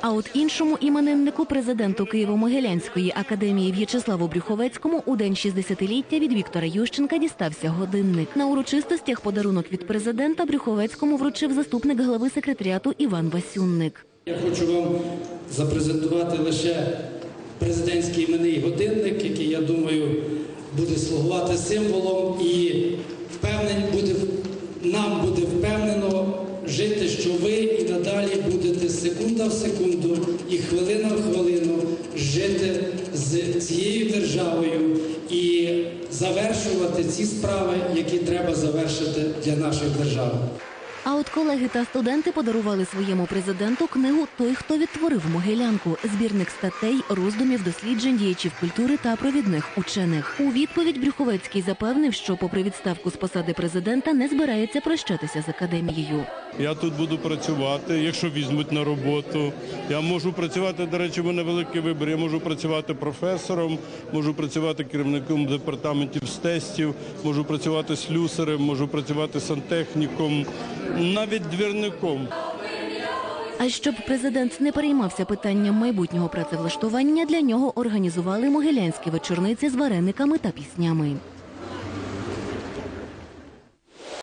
А от іншому імениннику президенту Києво-Могилянської академії В'ячеславу Брюховецькому у день 60-ліття від Віктора Ющенка дістався годинник. На урочистостях подарунок від президента Брюховецькому вручив заступник голови секретаріату Іван Васюнник. Я хочу вам запрезентувати лише президентський іменний годинник, який, я думаю, буде слугувати символом і впевнень буде, нам буде впевнено жити, що ви і надалі будете секунда в секунду і хвилина в хвилину жити з цією державою і завершувати ці справи, які треба завершити для нашої держави. А от колеги та студенти подарували своєму президенту книгу Той, хто відтворив Могилянку, збірник статей, роздумів, досліджень діячів культури та провідних учених. У відповідь Брюховецький запевнив, що, попри відставку з посади президента, не збирається прощатися з академією. Я тут буду працювати, якщо візьмуть на роботу. Я можу працювати, до речі, мене великий вибір. Я можу працювати професором, можу працювати керівником департаментів з тестів, можу працювати слюсарем, можу працювати сантехніком, навіть двірником. А щоб президент не переймався питанням майбутнього працевлаштування, для нього організували могилянські вечорниці з варениками та піснями.